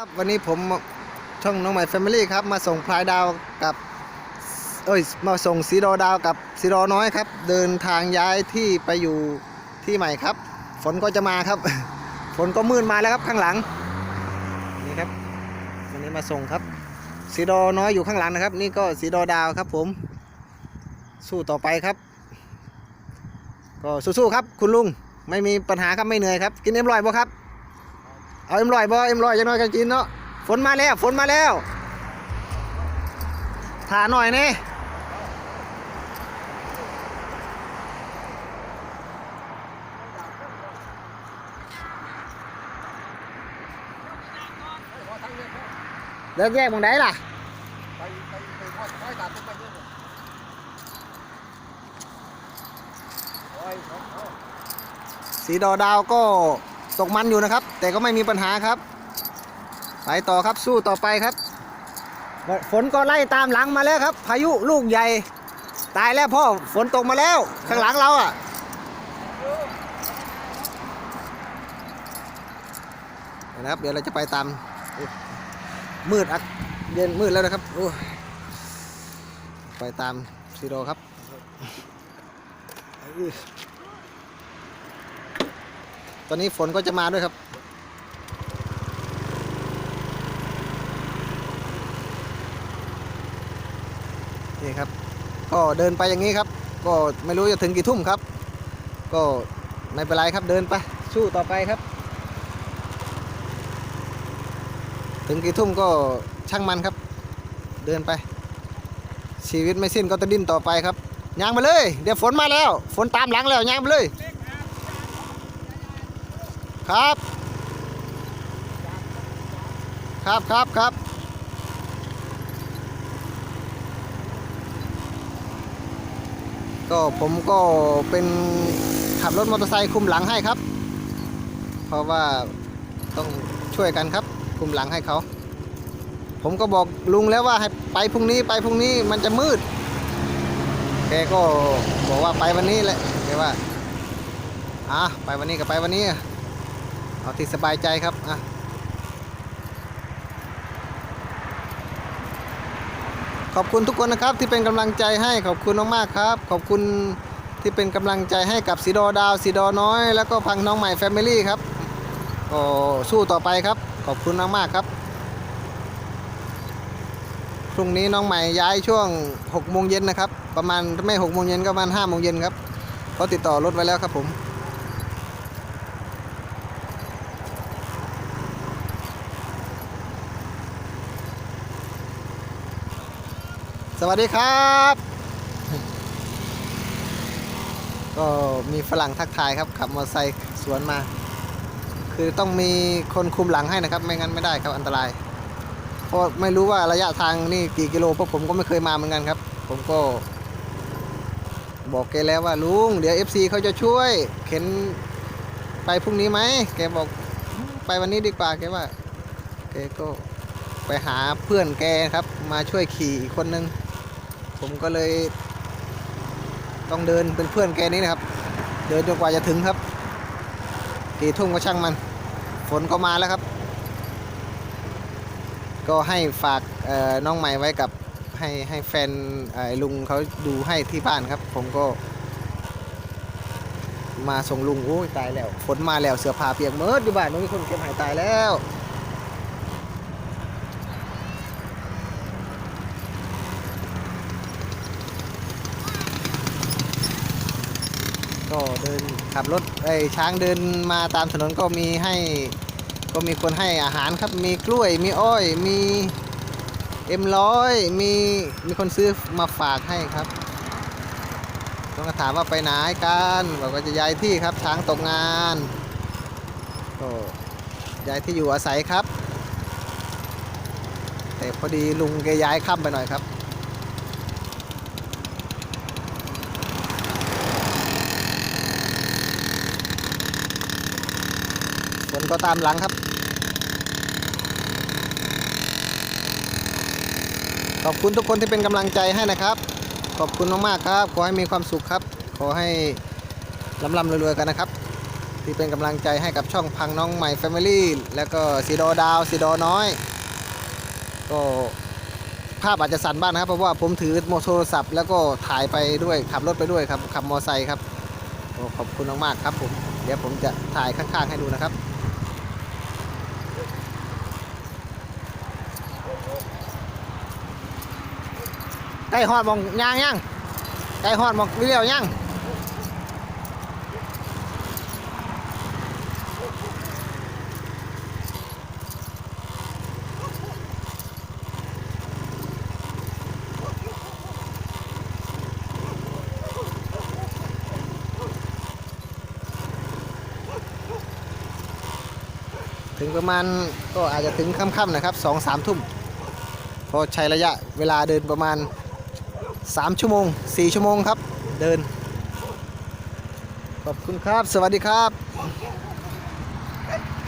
ครับวันนี้ผมช่องน้องใหม่แฟมิลี่ครับมาส่งพลายดาวกับเอ้ยมาส่งสีดอดาวกับสีดอน้อยครับ เดินทางย้ายที่ไปอยู่ที่ใหม่ครับ ฝนก็จะมาครับ ฝนก็มืดมาแล้วครับข้างหลังนี่ครับวันนี้มาส่งครับสีดอน้อยอยู่ข้างหลังนะครับ นี่ก็สีดอดาวครับผมสู้ต่อไปครับ ก็สู้ๆครับ คุณลุงไม่มีปัญหาครับไม่เหนื่อยครับ กินเอ็มลอยบ่ครับ เอาเอ็มลอยบ่เอ็มลอยยังน้อยกันกินเนาะฝนมาแล้วฝนมาแล้วถ่าหน่อยนี่เลิกแยกมองไหนล่ะไปไปไปทอดร้ยตัดต้นไม้เนี่ยโอ้ยโอ้ยโอ้ยสีดอดาวก็ ตกมันอยู่นะครับ แต่ก็ไม่มีปัญหาครับ ไปต่อครับสู้ต่อไปครับ ฝนก็ไล่ตามหลังมาแล้วครับ พายุลูกใหญ่ ตายแล้วพ่อฝนตกมาแล้ว ข้างหลังเราอะนะครับเดี๋ยวเราจะไปตามมืดอักเย็นมืดแล้วนะครับโอ้ยไปตามซีโร่ครับ ตอนนี้ฝนก็จะมาด้วยครับ นี่ครับ ก็เดินไปอย่างนี้ครับ ก็ไม่รู้จะถึงกี่ทุ่มครับ ก็ไม่เป็นไรครับเดินไป สู้ต่อไปครับ ถึงกี่ทุ่มก็ช่างมันครับ เดินไป ชีวิตไม่สิ้นก็ต้องดิ้นต่อไปครับย่างไปเลย เดี๋ยวฝนมาแล้ว ฝนตามหลังแล้วย่างไปเลย ครับ ครับครับครับก็ผมก็เป็นขับรถมอเตอร์ไซค์คุมหลังให้ครับ เพราะว่าต้องช่วยกันครับ คุมหลังให้เขา ผมก็บอกลุงแล้วว่าให้ไปพรุ่งนี้ไปพรุ่งนี้มันจะมืด แกก็บอกว่าไปวันนี้แหละแกว่าอะไปวันนี้ก็ไปวันนี้ เอาที่สบายใจครับอะขอบคุณทุกคนนะครับที่เป็นกำลังใจให้ขอบคุณมากๆครับ ขอบคุณที่เป็นกำลังใจให้กับสีดอดาวสีดอน้อย แล้วก็พังน้องใหม่แฟมิลี่ครับก็สู้ต่อไปครับ ขอบคุณมากๆครับพรุ่งนี้น้องใหม่ย้ายช่วง6โมงเย็นนะครับ ประมาณไม่6โมงเย็นก็ประมาณ5โมงเย็นครับเขาติดต่อรถไว้แล้วครับผม สวัสดีครับ ก็มีฝรั่งทักทายครับขับมอเตอร์ไซค์สวนมา คือต้องมีคนคุมหลังให้นะครับ ไม่งั้นไม่ได้ครับอันตราย เพราะไม่รู้ว่าระยะทางนี่กี่กิโลเพราะผมก็ไม่เคยมาเหมือนกันครับ ผมก็ บอกแกแล้วว่าลุงเดี๋ยว FC เขาจะช่วย เข็นไปพรุ่งนี้ไหมแกบอกไปวันนี้ดีกว่าแกว่าแกก็ไปหาเพื่อนแกครับ มาช่วยขี่อีกคนนึง ผมก็เลย ต้องเดินเป็นเพื่อนแกนี้นะครับ เดินจนกว่าจะถึงครับกี่ทุ่มก็ช่างมัน ฝนก็มาแล้วครับ ก็ให้ฝากน้องใหม่ไว้กับให้ให้แฟนลุงเขาดูให้ที่บ้านครับ ผมก็ มาส่งลุงโอ้ยตายแล้ว ฝนมาแล้วเสื้อผ้าเปียกเมิดอยู่บ้านนู้นมีคนเก็บหายตายแล้ว ก็เดินขับรถไอ้ช้างเดินมาตามถนนก็มีให้ ก็มีคนให้อาหารครับ มีกล้วย มีอ้อย มีเอ็มร้อยมีมีคนซื้อมาฝากให้ครับต้องถามว่าไปไหนกันบอกว่าจะย้ายที่ครับช้างตกงานก็ย้ายที่อยู่อาศัยครับ แต่พอดีลุงแกย้ายค่ำไปหน่อยครับ นก็ตามหลังครับ ขอบคุณทุกคนที่เป็นกำลังใจให้นะครับ ขอบคุณมากๆครับ ขอให้มีความสุขครับ ขอให้ลำลำรวยๆกันนะครับ ที่เป็นกำลังใจให้กับช่องพังน้องใหม่แฟมิลี่แล้วก็สีดอดาวสีดอน้อย ก็ภาพอาจจะสั่นบ้างนะครับ เพราะว่าผมถือโทรศัพท์แล้วก็ถ่ายไปด้วยขับรถไปด้วยครับขับมอไซค์ครับขอบคุณมากๆครับผม เดี๋ยวผมจะถ่ายข้างๆให้ดูนะครับ ล้ฮอดมองย่างยังใกล้ฮอดมองวิเลียวยังถึงประมาณก็อาจจะถึงค่ำๆนะครับสองสามทุ่มพอใช้ระยะเวลาเดินประมาณ 3 ชั่วโมง 4 ชั่วโมงครับ เดิน ขอบคุณครับ สวัสดีครับ